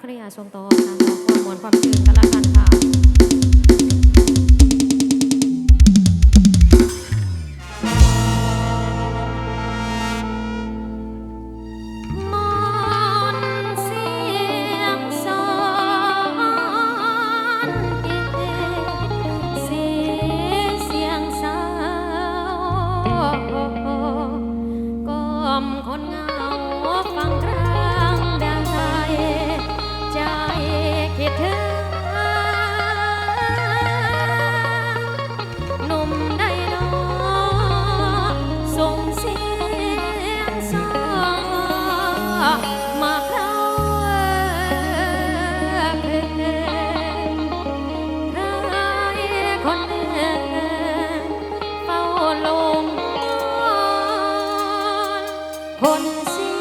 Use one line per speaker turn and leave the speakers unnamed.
เครียร์ช่วงต่อการขอความหวนความชื่นกันละกันค่ะ สิถึงหนุ่มได้ดอส่งเสียงซอมาเข้าเพลงใครคนเดินเฝ้าลงคนเสีย